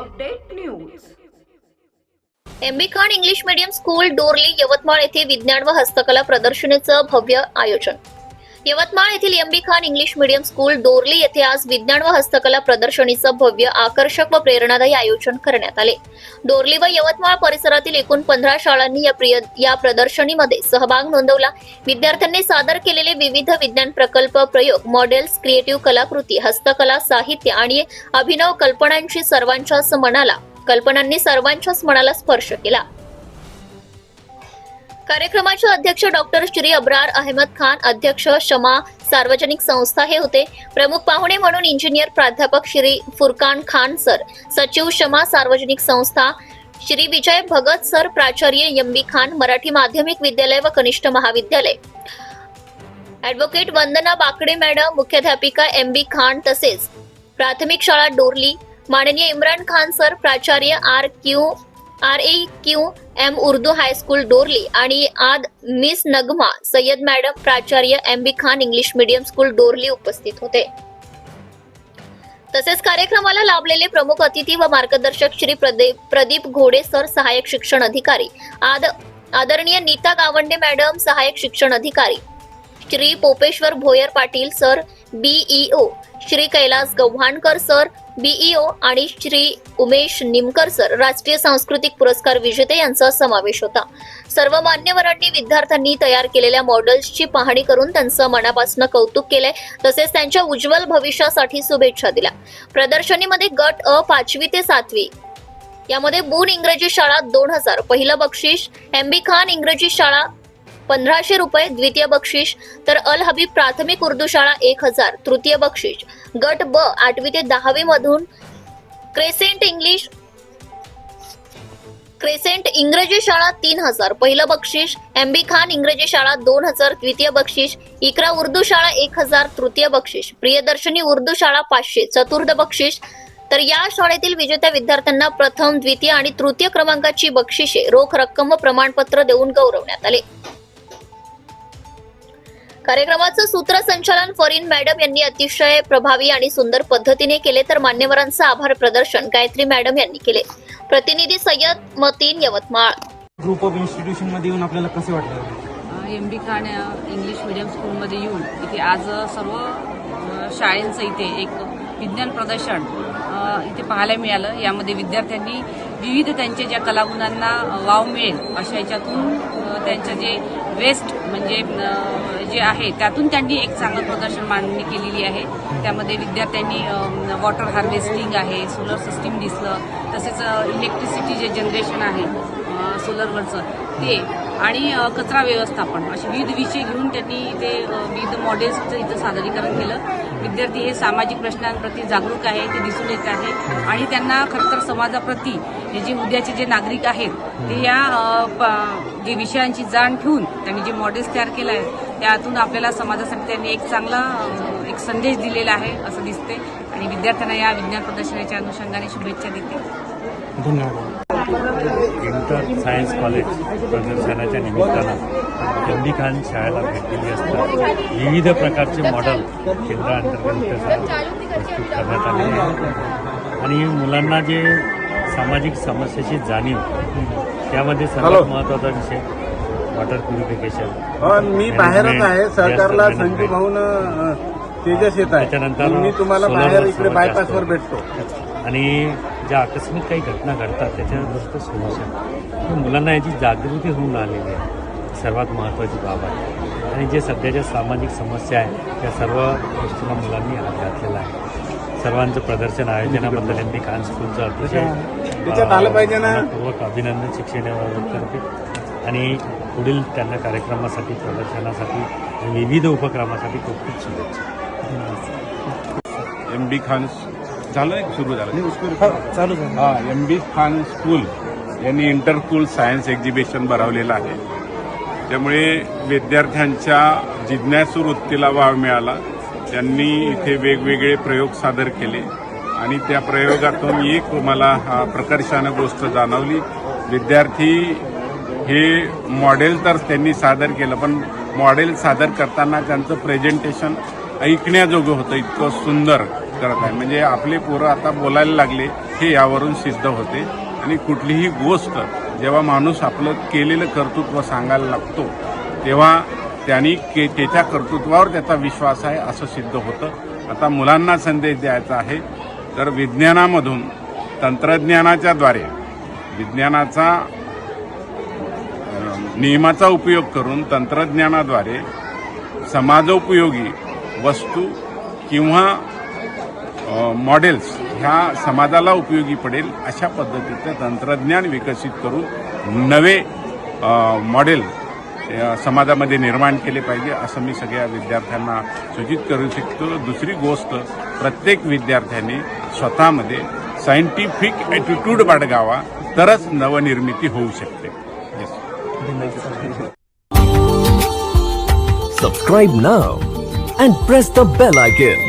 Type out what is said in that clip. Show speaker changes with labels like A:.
A: Update news.
B: MB Khan English medium school Dorli Yavatmal येथे विज्ञान व हस्तकला प्रदर्शनीचं भव्य आयोजन. यवतमाळ येथील MB Khan English medium school Dorli येथे आज विज्ञान व हस्तकला प्रदर्शनीचं भव्य आकर्षक व प्रेरणादायी आयोजन करण्यात आले. डोरली व यवतमाळ परिसरातील एकूण पंधरा शाळांनी या प्रिय या प्रदर्शनीमध्ये सहभाग नोंदवला. विद्यार्थ्यांनी सादर केलेले विविध विज्ञान प्रकल्प प्रयोग मॉडेल्स क्रिएटिव्ह कलाकृती हस्तकला साहित्य आणि अभिनव कल्पनांशी सर्वांच्याच मनाला कल्पनांनी सर्वांच्याच मनाला स्पर्श केला. कार्यक्रमाचे अध्यक्ष डॉक्टर श्री अब्रार अहमद खान अध्यक्ष शमा सार्वजनिक संस्था हे होते. प्रमुख पाहुणे म्हणून इंजिनियर प्राध्यापक श्री फुरकान खान सर सचिव शमा सार्वजनिक संस्था श्री विजय भगत सर प्राचार्य यंबी बी खान मराठी माध्यमिक विद्यालय व कनिष्ठ महाविद्यालय. ऍडव्होकेट वंदना बाकडे मॅडम मुख्याध्यापिका एम बी खान तसेच प्राथमिक शाळा डोरली माननीय इम्रान खान सर प्राचार्य R Q R A Q M Urdu high school Dorli आणि आद मिस नगमा सय्यद मॅडम प्राचार्य M B Khan English medium school Dorli उपस्थित होते. तसेच कार्यक्रमाला लाभलेले प्रमुख अतिथी व मार्गदर्शक श्री प्रदीप प्रदीप घोडे सर सहाय्यक शिक्षण अधिकारी आद आदरणीय नीता गावंडे मॅडम सहाय्यक शिक्षण अधिकारी Shri Popeshwar Bhoyar Patil sir BEO Shri Kailas Gavhankar sir BEO आणि श्री उमेश निमकर सर. राष्ट्रीय सांस्कृतिक पुरस्कार विजेते यांचा समावेश होता. सर्व मान्यवरांनी विद्यार्थ्यांनी तयार केलेल्या मॉडेल्सची पाहणी करून त्यांचं मनापासून कौतुक केलंय तसेच त्यांच्या उज्ज्वल भविष्यासाठी शुभेच्छा दिल्या. प्रदर्शनीमध्ये गट अ पाचवी ते सातवी. यामध्ये बून इंग्रजी शाळा दोन हजार. पहिलं बक्षीस एम बी खान इंग्रजी शाळा पंधराशे रुपये द्वितीय बक्षीस तर अल हबीब प्राथमिक उर्दू शाळा एक हजार तृतीय बक्षीस. गट ब आठवी ते दहावी मधून क्रेसेंट इंग्लिश क्रेसेंट इंग्रजी शाळा तीन हजार पहिलं बक्षीस. एम बी खान इंग्रजी शाळा दोन हजार द्वितीय बक्षीस. इकरा उर्दू शाळा एक हजार तृतीय बक्षीस. प्रियदर्शनी उर्दू शाळा पाचशे चतुर्थ बक्षीस. तर या शाळेतील विजेत्या विद्यार्थ्यांना प्रथम द्वितीय आणि तृतीय क्रमांकाची बक्षिसे रोख रक्कम व प्रमाणपत्र देऊन गौरवण्यात आले. कार्यक्रमाचं सूत्रसंचालन फरीन मॅडम यांनी अतिशय प्रभावी आणि सुंदर पद्धतीने केले तर मान्यवरांचं आभार प्रदर्शन गायत्री मॅडम यांनी केले. प्रतिनिधी सय्यद मतीन यवतमाळ.
C: ग्रुप ऑफ इन्स्टिट्यूशनमध्ये येऊन आपल्याला कसे वाटलं?
D: M B Khan English medium स्कूलमध्ये येऊन इथे आज सर्व शाळेंचं इथे एक विज्ञान प्रदर्शन इथे पाहायला मिळालं. यामध्ये विद्यार्थ्यांनी विविध त्यांच्या ज्या कलागुणांना वाव मिळेल अशा याच्यातून त्यांचं जे वेस्ट म्हणजे जे आहे त्यातून त्यांनी एक चांगलं प्रदर्शन मांडणी केलेली आहे. त्यामध्ये विद्यार्थ्यांनी वॉटर हार्वेस्टिंग आहे सोलर सिस्टीम दिसलं तसेच इलेक्ट्रिसिटी जे जनरेशन आहे सोलरवरचं ते आणि कचरा व्यवस्थापन. असे विविध विषय घेऊन त्यांनी इथे विविध मॉडेल्सचं इथं सादरीकरण केलं. विद्यार्थी हे सामाजिक प्रश्नांप्रती जागरूक आहे ते दिसून येत आहे. आणि त्यांना खरं तर समाजाप्रती हे जे उद्याचे जे नागरिक आहेत ते या प- जे विषयांची जाण ठेवून त्यांनी जे मॉडेल्स तयार केलं आहे त्यातून आपल्याला समाजासाठी त्यांनी एक चांगला एक संदेश दिलेला आहे असं दिसते आणि विद्यार्थ्यांना या विज्ञान प्रदर्शनाच्या अनुषंगाने शुभेच्छा देते.
C: धन्यवाद.
E: इंटर सायन्स कॉलेज प्रदर्शनाच्या निमित्तानं डी खान शाळेला भेट दिली असता विविध प्रकारचे मॉडेल केंद्राअंतर्गत प्रस्तुत करण्यात आहेत आणि मुलांना जे सामाजिक समस्येची जाणीव त्यामध्ये सर्वात महत्त्वाचा विषय वॉटर प्युरिफिकेशन
F: मी बाहेरच आहे.
E: sir.
F: संजू भाऊन तेजस येत आहे.
E: त्याच्यानंतर
F: मी तुम्हाला बाहेर इकडे बायपासवर. भेटतो.
E: आणि ज्या आकस्मिक काही घटना घडतात त्याच्यावर सोल्युशन. मुलांना याची जागृती होऊन आलेली आहे. सर्वात महत्त्वाची बाब आहे. आणि जे सध्याच्या सामाजिक समस्या आहे त्या सर्व गोष्टीला मुलांनी हात घातलेला आहे. सर्वांचं प्रदर्शन आयोजनाबद्दल यांनी कान स्कूलचं अतिशय. पूर्वक अभिनंदन शिक्षण करते. आणि पुढील त्यांना कार्यक्रमासाठी प्रदर्शनासाठी विविध उपक्रमासाठी खूप खूप शुभेच्छा.
G: एम बी खान झालं एक सुरू झालं.
F: हो,
C: चालू झालं.
G: हा एम बी खान स्कूल यांनी इंटरस्कूल सायन्स एक्झिबिशन भरवलेलं आहे. त्यामुळे विद्यार्थ्यांच्या जिज्ञासू वृत्तीला वाव मिळाला. त्यांनी इथे वेगवेगळे प्रयोग सादर केले. आणि त्या प्रयोगातून एक मला हा प्रकर्षानं गोष्ट जाणवली. विद्यार्थी हे मॉडेल तर त्यांनी सादर केलं पण मॉडेल सादर करताना त्यांचं प्रेझेंटेशन ऐकण्याजोगं होतं. इतकं सुंदर करत आहे. म्हणजे आपले पोरं आता बोलायला लागले हे यावरून सिद्ध होते. आणि कुठलीही गोष्ट जेव्हा माणूस आपलं केलेलं कर्तृत्व सांगायला लागतो तेव्हा त्यांनी के त्याच्या कर्तृत्वावर त्याचा विश्वास आहे असं सिद्ध होतं. आता मुलांना संदेश द्यायचा आहे. तर विज्ञानामधून तंत्रज्ञानाच्या द्वारे विज्ञानाचा नियमाचा उपयोग करून तंत्रज्ञानाद्वारे समाजोपयोगी वस्तू किंवा मॉडेल्स ह्या समाजाला उपयोगी पडेल अशा पद्धतीचं तंत्रज्ञान विकसित करून नवे मॉडेल समाजामध्ये निर्माण केले पाहिजे असं मी सगळ्या विद्यार्थ्यांना सूचित करू शकतो. दुसरी गोष्ट प्रत्येक विद्यार्थ्याने स्वतःमध्ये सायंटिफिक ॲटिट्यूड बाळगावा तरच नवनिर्मिती होऊ शकते.
A: Subscribe now and press the bell icon.